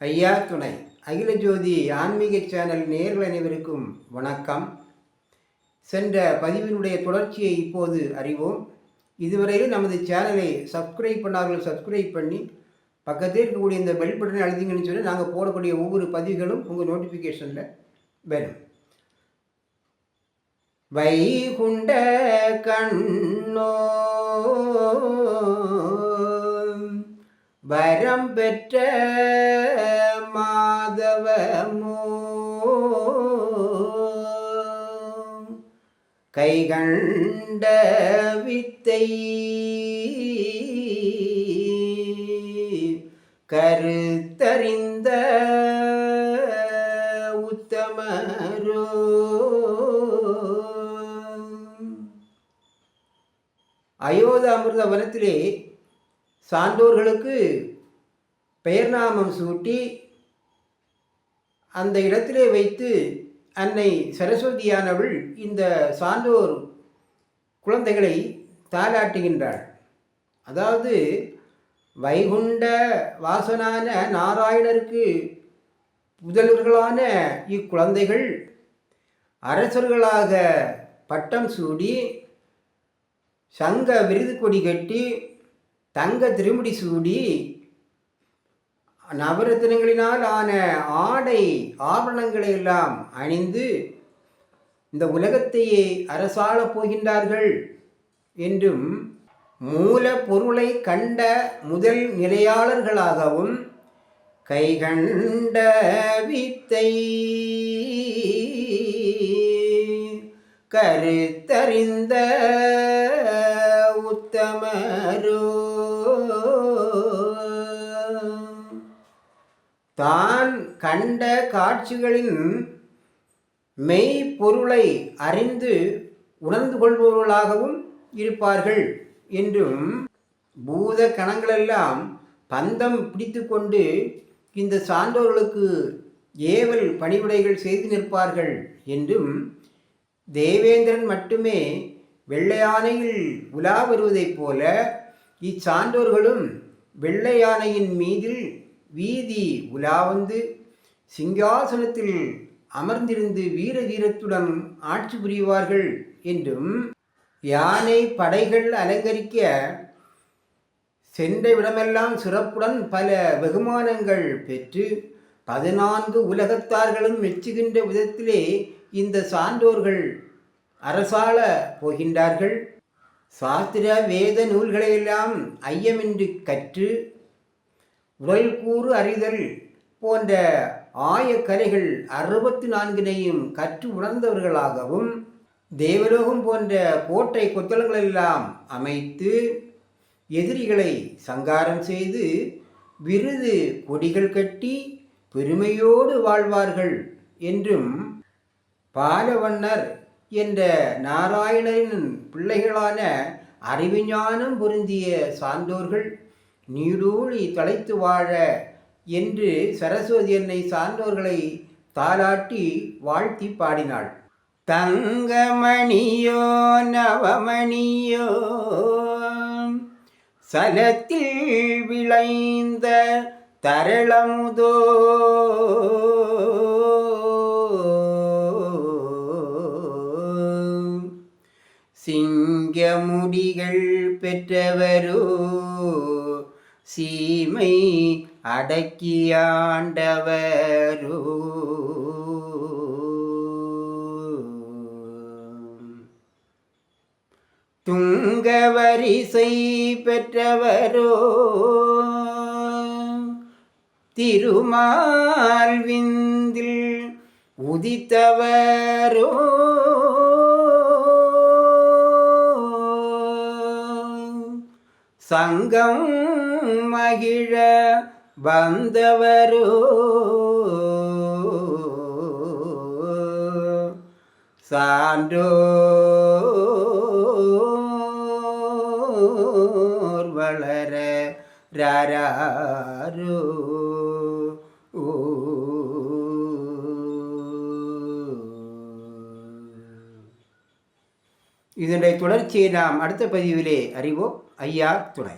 ஐயா துணை. அகில ஜோதி ஆன்மீக சேனல் நேர்கள் அனைவருக்கும் வணக்கம். சென்ற பதிவினுடைய தொடர்ச்சியை இப்போது அறிவோம். இதுவரையில் நமது சேனலை சப்ஸ்கிரைப் பண்ணார்கள் சப்ஸ்கிரைப் பண்ணி பக்கத்தில் இருக்கக்கூடிய இந்த பெல் பட்டனை அழுதிங்கன்னு சொல்லி நாங்கள் போடக்கூடிய ஒவ்வொரு பதிவுகளும் உங்கள் நோட்டிஃபிகேஷனில் வேணும் வைகுண்ட கண்ணோ வரம் பெற்ற மாதவமோ. கைகண்ட வித்தை கருத்தறிந்த உத்தமரோ. அயோதாமிர்த வனத்திலே சான்றோர்களுக்கு பெயர் நாமம் சூட்டி அந்த இடத்திலே வைத்து அன்னை சரஸ்வதியானவள் இந்த சான்றோர் குழந்தைகளை தாளாட்டுகின்றாள் அதாவது வைகுண்ட வாசனான நாராயணருக்கு முதல்வர்களான இக்குழந்தைகள் அரசர்களாக பட்டம் சூடி சங்க விருது கொடி கட்டி தங்க திருமுடி சூடி நவரத்தினங்களினால் ஆன ஆடை ஆபரணங்களை எல்லாம் அணிந்து இந்த உலகத்தையே அரசாளப் போகின்றார்கள் என்றும் மூல பொருளை கண்ட முதல் நிலையாளர்களாகவும் கைகண்ட வித்தை கருத்தறிந்த உத்தமரோ தான் கண்ட காட்சிகளின் மெய்ப்பொருளை அறிந்து உணர்ந்து கொள்பவர்களாகவும் இருப்பார்கள் என்றும் பூத கணங்களெல்லாம் பந்தம் பிடித்து கொண்டு இந்த சான்றோர்களுக்கு ஏவல் பணிவிடைகள் செய்து நிற்பார்கள் என்றும் தேவேந்திரன் மட்டுமே வெள்ளையானையில் உலா வருவதைப் போல இச்சான்றோர்களும் வெள்ளையானையின் மீதில் வீதி உலா வந்து சிங்காசனத்தில் அமர்ந்திருந்து வீர வீரத்துடன் ஆட்சி புரிவார்கள் என்றும் யானை படைகள் அலங்கரிக்க சென்ற இடமெல்லாம் சிறப்புடன் பல வெகுமானங்கள் பெற்று பதினான்கு உலகத்தார்களும் மெச்சுகின்ற விதத்திலே இந்த சான்றோர்கள் அரசாள போகின்றார்கள். சாஸ்திர வேத நூல்களையெல்லாம் ஐயமின்றி கற்று உடல் கூறு அறிதல் போன்ற ஆயக்கலைகள் அறுபத்தி நான்கினையும் கற்று உணர்ந்தவர்களாகவும் தேவலோகம் போன்ற கோட்டை கொத்தளங்களெல்லாம் அமைத்து எதிரிகளை சங்காரம் செய்து விருது கொடிகள் கட்டி பெருமையோடு வாழ்வார்கள் என்றும் பாலவண்ணர் என்ற நாராயணரின் பிள்ளைகளான அறிவிஞானம் பொருந்திய சான்றோர்கள் நீடூழி தலைத்து வாழ என்று சரஸ்வதி என்னை சான்றோர்களை தாலாட்டி வாழ்த்தி பாடினாள். தங்கமணியோ நவமணியோ சலத்தில் விளைந்த தரளமுதோ சிங்கமுடிகள் பெற்றவரோ சீமை அடக்கியாண்டவரோ துங்கவரிசை பெற்றவரோ. திருமால் விந்தில் உதித்தவரோ. சங்கம் மகிழ வந்தவரோ. சான்றோர் வளர ராரோ இதனுடைய தொடர்ச்சியை நாம் அடுத்த பதிவிலே அறிவோம். ஐயா துணை.